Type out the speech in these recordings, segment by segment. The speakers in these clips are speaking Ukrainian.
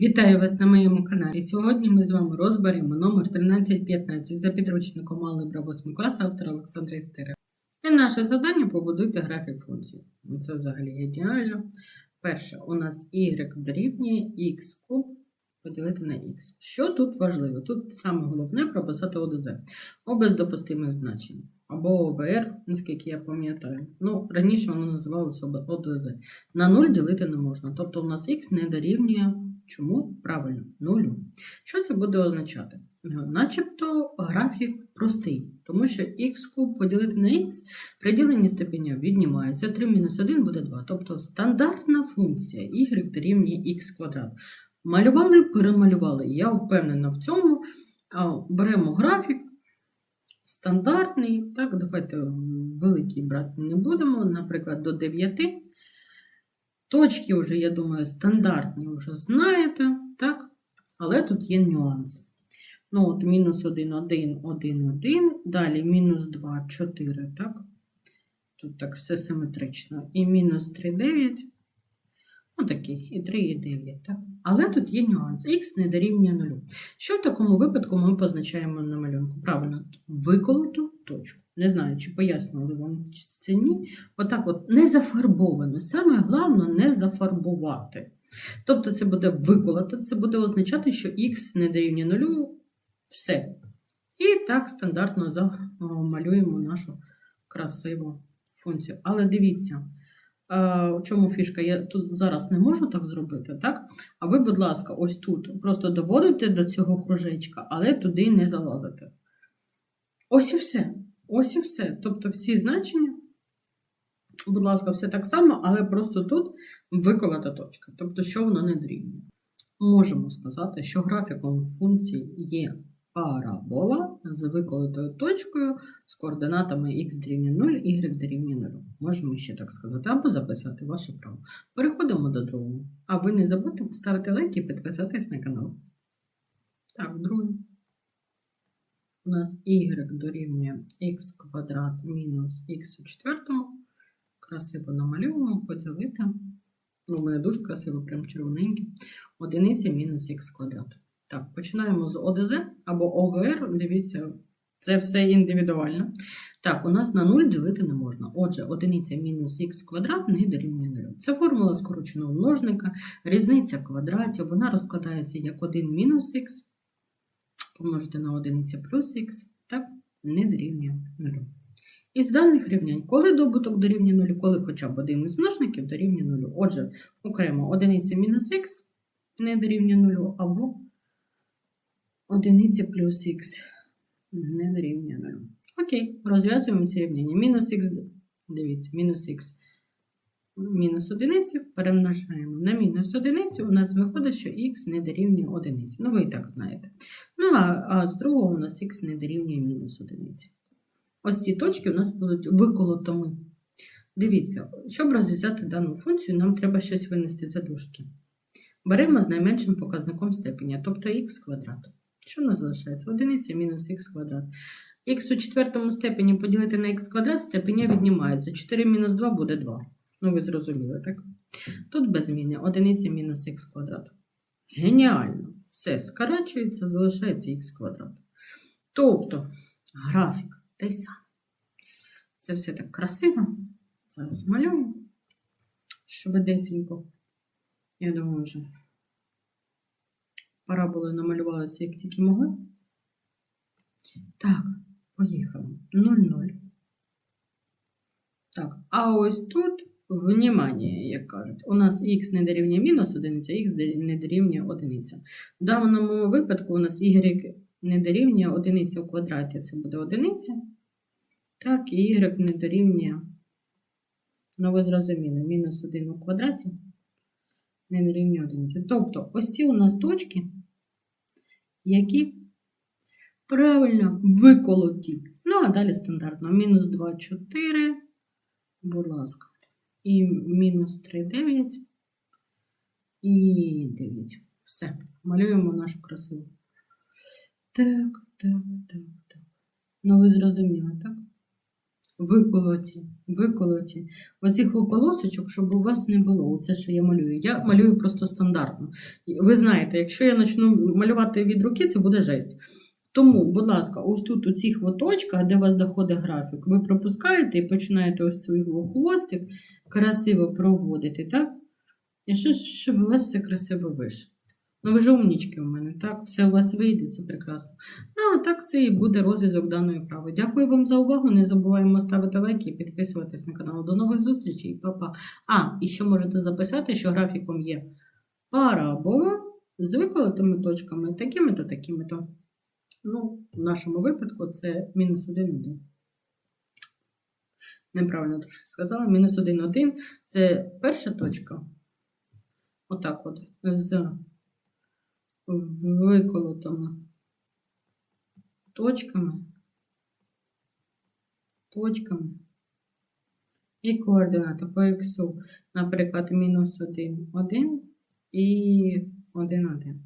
Вітаю вас на моєму каналі. Сьогодні ми з вами розберемо номер 1315 за підручником Алгебра 8 класу автора Олександра Істера. І наше завдання побудуйте графік функції. Ну, Це взагалі ідеально. Перше, у нас y дорівнює x куб поділити на x. Що тут важливо? Тут саме головне прописати ОДЗ. О без допустимих значень. Або ОВР, наскільки я пам'ятаю. Ну, раніше воно називалося ОДЗ. На 0 ділити не можна. Тобто у нас х не дорівнює чому? Правильно, нулю. Що це буде означати? Е, Начебто графік простий, тому що х куб поділити на х при діленні степеня віднімається. 3 мінус 1 буде 2. Тобто стандартна функція y дорівнює х квадрат. Малювали, перемалювали. Я впевнена в цьому. Беремо графік. Стандартний, так, давайте великий брати не будемо, наприклад, до 9. Точки вже, я думаю, стандартні вже знаєте, так? Але тут є нюанс. Ну, от мінус 1, 1, 1, 1, далі мінус 2, 4, так? Тут так все симетрично. І мінус 3, 9. Ну, такий, і 3, і 9, так? Але тут є нюанс. Х не дорівнює 0. Що в такому випадку ми позначаємо на малюнку? Правильно, виколоту точку. Не знаю, чи пояснили вам це ні. Отак от не зафарбовано. Саме головне не зафарбувати. Тобто це буде виколото, це буде означати, що х не дорівнює нулю, все. І так стандартно замалюємо нашу красиву функцію. Але дивіться, в чому фішка? Я тут зараз не можу так зробити, так? А ви, будь ласка, ось тут просто доводите до цього кружечка, але туди не залазите. Ось і все. Ось і все. Тобто всі значення, будь ласка, все так само, але просто тут виколота точка. Тобто, що воно не дорівнює. Можемо сказати, що графіком функції є парабола з виколотою точкою з координатами x дорівнює 0, y дорівнює 0. Можемо ще так сказати, або записати ваше право. Переходимо до другого. А ви не забудьте поставити лайк і підписатись на канал. Так, другий. У нас y дорівнює х квадрат мінус х у четвертому. Красиво намалюємо, поділити. Ну, у мене дуже красиво, прям червоненьке. Одиниця мінус х квадрат. Так, починаємо з ОДЗ або ОВР. Дивіться, це все індивідуально. Так, у нас на 0 ділити не можна. Отже, одиниця мінус х квадрат не дорівнює 0. Це формула скороченого множника, різниця квадратів, вона розкладається як 1 мінус х помножити на одиниця плюс х, так, не дорівнює 0. Із даних рівнянь, коли добуток дорівнює 0, коли хоча б один із множників дорівнює 0. Отже, окремо одиниця мінус х не дорівнює 0, або одиниця плюс х не дорівнює 0. Окей, розв'язуємо ці рівняння. Мінус х, дивіться, мінус х мінус одиниці перемножаємо на мінус одиницю, у нас виходить, що х не дорівнює одиниці. Ну, ви і так знаєте. Ну, а, а з другого у нас х не дорівнює мінус одиниці. Ось ці точки у нас будуть виколотами. Дивіться, щоб розв'язати дану функцію, нам треба щось винести за дужки. Беремо з найменшим показником степеня, тобто х квадрат. Що у нас залишається? Одиниця мінус х квадрат. Х у четвертому степені поділити на х квадрат, степеня віднімається. 4 мінус 2 буде 2. Ну, ви зрозуміли, так? Тут без зміни одиниця мінус х квадрат. Геніально! Все скорачується, залишається х квадрат. Тобто, графік той самий. Це все так красиво. Зараз малюємо. Швидесенько. Я думаю, вже параболи намалювалися, як тільки могли. Так, поїхали. 0,0. Так, а ось тут Внимание, як кажуть, у нас х не дорівнює мінус одиниця, х не дорівнює одиниця. В даному випадку у нас y не дорівнює одиниця в квадраті, це буде одиниця. Так, і y не дорівнює, ну ви зрозуміли, мінус 1 у квадраті не дорівнює одиниці. Тобто, ось ці у нас точки, які правильно виколоті. Ну, а далі стандартно. Мінус 2, 4, будь ласка і мінус 3, 9 і 9. Все, малюємо нашу красиву. Так, так, так, так. Ну, ви зрозуміли, так? Виколоті, виколоті. Оцих полосочок, щоб у вас не було. Оце, що я малюю. Я малюю просто стандартно. Ви знаєте, якщо я почну малювати від руки, це буде жесть. Тому, будь ласка, ось тут у цих точках, де у вас доходить графік, ви пропускаєте і починаєте ось цей хвостик красиво проводити, так? І що, щоб у вас все красиво вийшло. Ну, ви ж умнічки у мене, так? Все у вас вийде, це прекрасно. Ну, а так це і буде розв'язок даної вправи. Дякую вам за увагу. Не забуваємо ставити лайки і підписуватись на канал. До нових зустрічей, Па-па. А, і ще можете записати, що графіком є парабола з виколотими точками, такими то такими то. Ну, в нашому випадку це мінус 1, 1. Неправильно трошки сказала. Мінус 1, 1 це перша точка. Отак от. З виколотими точками. Точками. І координата по х, наприклад, мінус 1, 1 і 1, 1.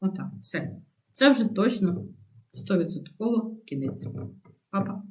Отак, все. Це вже точно 100% кінець. Па-па.